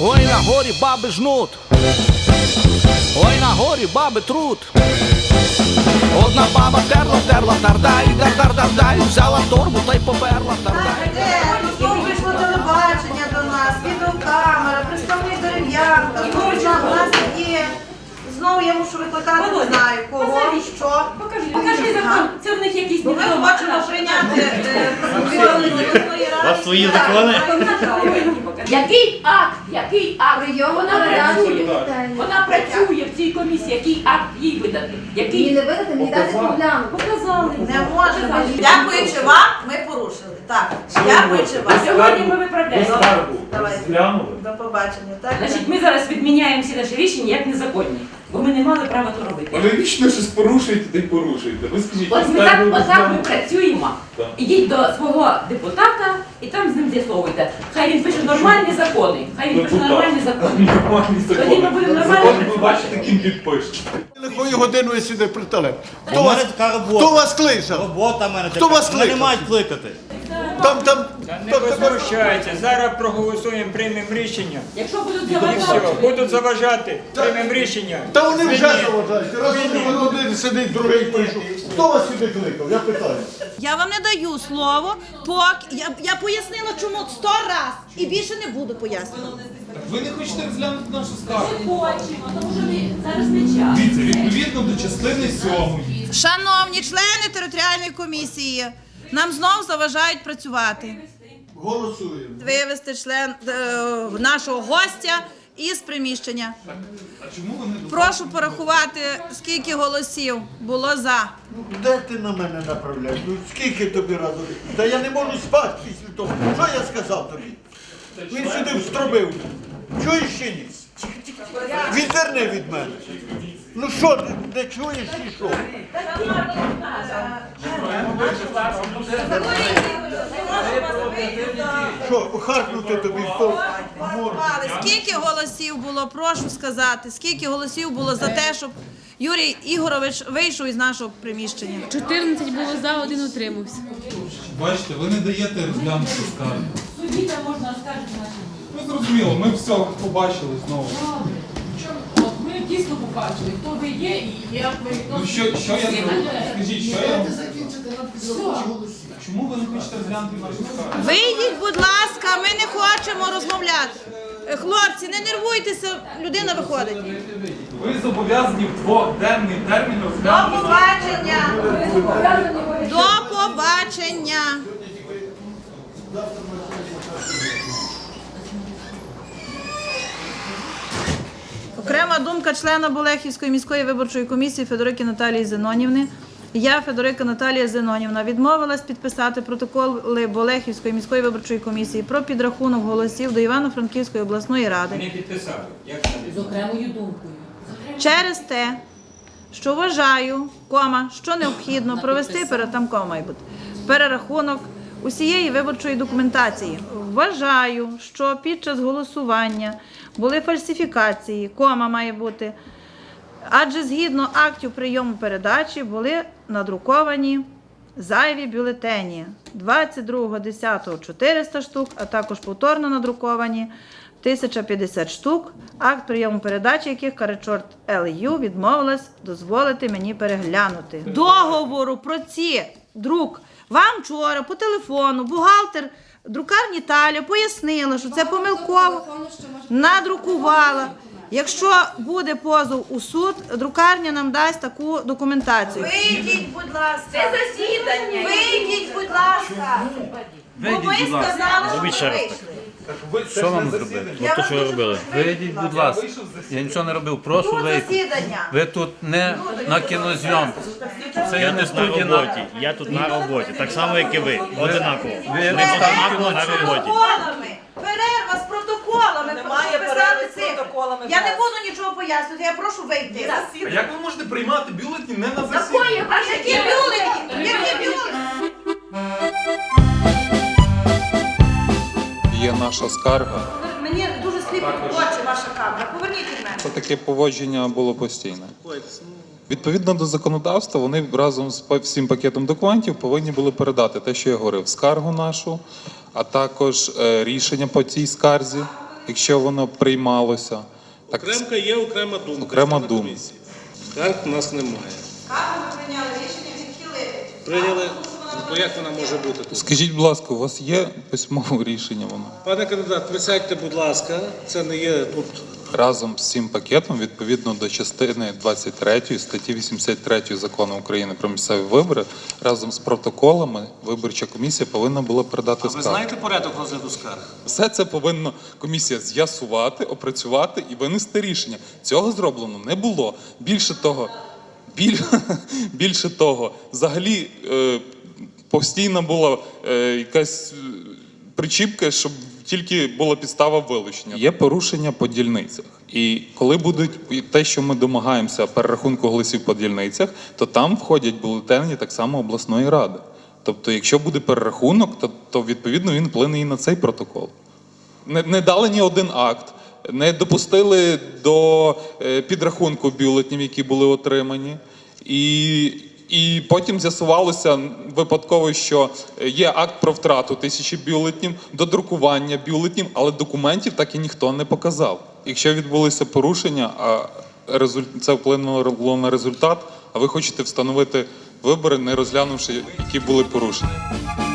Ой на горі баби жнут, ой на горі баби труд. Одна баба терла, терла, тардай, дар, дар, дар, дай, взяла торбу та й поперла, тардай. Знову прийшло телебачення до нас, відеокамера, представник дерев'янка, знову на нас є. Знову я мушу викликати, не знаю кого, що. Покажи, покажи закон. Це в них якісь ми хочемо прийняти е, протоколи вас свої закони? Який акт? Який акт? Вона працює. Вона працює в цій комісії. Який акт їй видати? Який? не видати, мені дати поглянути. Показали. Не можемо. Дякуючи вам, ми порушили. Так, дякуючи вам. Сьогодні ми виправляємо. Давайте. Глянули? До побачення. Так, Значить, ми зараз відміняємо всі наші рішення як незаконні, бо ми не мали права то робити. Але вічно щось порушуєте, та й порушуєте. Ви скажіть, От ми скаргу так, отак ми працюємо. Так. Ідіть до свого депутата і там з ним з'ясовуйте. Хай він пише нормальні закони. Хай він пише нормальні закони. Нормальні Тоді ми будемо нормально ви бачите, ким підпишете. Якою годиною сюди приталив? У Хто мене вас, така робота. хто вас кличав? Робота в мене Хто така. вас Мене кликав? мають кликати. Там, там, Не там, зараз проголосуємо, приймемо рішення. Якщо будуть І все, заважати, будуть заважати, приймемо рішення. та вони вже заважають. Раз один, один сидить, другий прийшов. Хто вас сюди кликав? Я питаю. Я вам не даю слово, поки я, я пояснила, чому сто раз і більше не буду пояснювати. Ви не хочете розглянути нашу скаргу? хочемо, тому що ми зараз не час. Дивіться, відповідно до частини 7 Шановні члени територіальної комісії, нам знов заважають працювати. Голосуємо. Вивести член е, нашого гостя із приміщення. А чому ви не Прошу порахувати, скільки голосів було за. Де ти на мене направляєш? Ну скільки тобі разу? Та я не можу спати після того. Що я сказав тобі? Він сюди встробив. Чуєш чи ні? Відверни від мене. Ну що, ти не чуєш чи що? Що, харкнути тобі в то в морду? Скільки голосів було, прошу сказати, скільки голосів було за те, щоб Юрій Ігорович вийшов із нашого приміщення? 14 було за, один утримався. Бачите, ви не даєте розглянути скаргу. Судді там можна оскаржити наші дії. Ну зрозуміло, ми все побачили знову. Ми дійсно побачили, хто ви є і як ви Ну що, що я зроблю? Скажіть, що я Чому ви не хочете розглянути нашу скаргу? Вийдіть, будь ласка, ми не хочемо розмовляти. Е, Хлопці, не нервуйтеся, людина виходить. Ви зобов'язані в двохденний термін До розглянути. побачення. До побачення. Окрема думка члена Болехівської міської виборчої комісії Федорики Наталії Зенонівни. Я, Федорика Наталія Зенонівна, відмовилась підписати протоколи Болехівської міської виборчої комісії про підрахунок голосів до Івано-Франківської обласної ради Не підписали. Як З окремою думкою. через те, що вважаю, кома, що необхідно провести перед там кома має бути перерахунок усієї виборчої документації. Вважаю, що під час голосування були фальсифікації, кома має бути. Адже згідно актів прийому передачі були надруковані зайві бюлетені 22.10 400 штук, а також повторно надруковані 1050 штук, акт прийому передачі яких Карачорт ЛЮ відмовилась дозволити мені переглянути. Договору про ці друк вам вчора по телефону бухгалтер друкарні Таля пояснила, що це помилково надрукувала. Якщо буде позов у суд, друкарня нам дасть таку документацію. Вийдіть, будь ласка. Це засідання. Вийдіть, будь ласка. Бо ми сказали, що ви вийшли. Що вам зробити? Я вам дуже прошу, Вийдіть, будь ласка. Я нічого не робив, прошу Тут вийти. засідання. Ви тут не на кінозйомці. Це Я не тут на студія. роботі. Я тут на роботі. Так само, як і ви. Одинаково. Ви Ми не одинаково на З роботі. протоколами. Перерва з протоколами. Немає перерви з цифри. протоколами Я не буду нічого пояснювати, я прошу вийти. А як ви можете приймати бюлетні не на засіданні? А які бюлетні? Які бюлетні? Наша скарга. Мені дуже сліпить очі ваша камера. Поверніть від мене. Це таке поводження було постійне. Відповідно до законодавства, вони разом з всім пакетом документів повинні були передати те, що я говорив, скаргу нашу, а також е, рішення по цій скарзі якщо воно приймалося. Так, Окремка є окрема думка. Окрема думка. комісії. Скарг у нас немає. Скаргу прийняли рішення відхилити. Прийняли. Ну, як вона може бути тут? скажіть, будь ласка, у вас є письмове рішення воно? Пане кандидат, присядьте, будь ласка. Це не є тут. Разом з цим пакетом, відповідно до частини 23 статті 83 закону України про місцеві вибори, разом з протоколами виборча комісія повинна була передати А ви знаєте порядок розгляду скарг? Все це повинна комісія з'ясувати, опрацювати і винести рішення. Цього зроблено не було. Більше того, біль, більше того, взагалі е, постійно була е, якась е, причіпка, щоб тільки була підстава вилучення. Є порушення по дільницях. І коли будуть те, що ми домагаємося перерахунку голосів по дільницях, то там входять бюлетені так само обласної ради. Тобто, якщо буде перерахунок, то, то відповідно він вплине і на цей протокол. Не, не дали ні один акт, не допустили до е, підрахунку бюлетнів, які були отримані. І, і потім з'ясувалося випадково, що є акт про втрату тисячі бюлетнів, додрукування бюлетнів, але документів так і ніхто не показав. Якщо відбулися порушення, а це вплинуло на результат, а ви хочете встановити вибори, не розглянувши, які були порушення.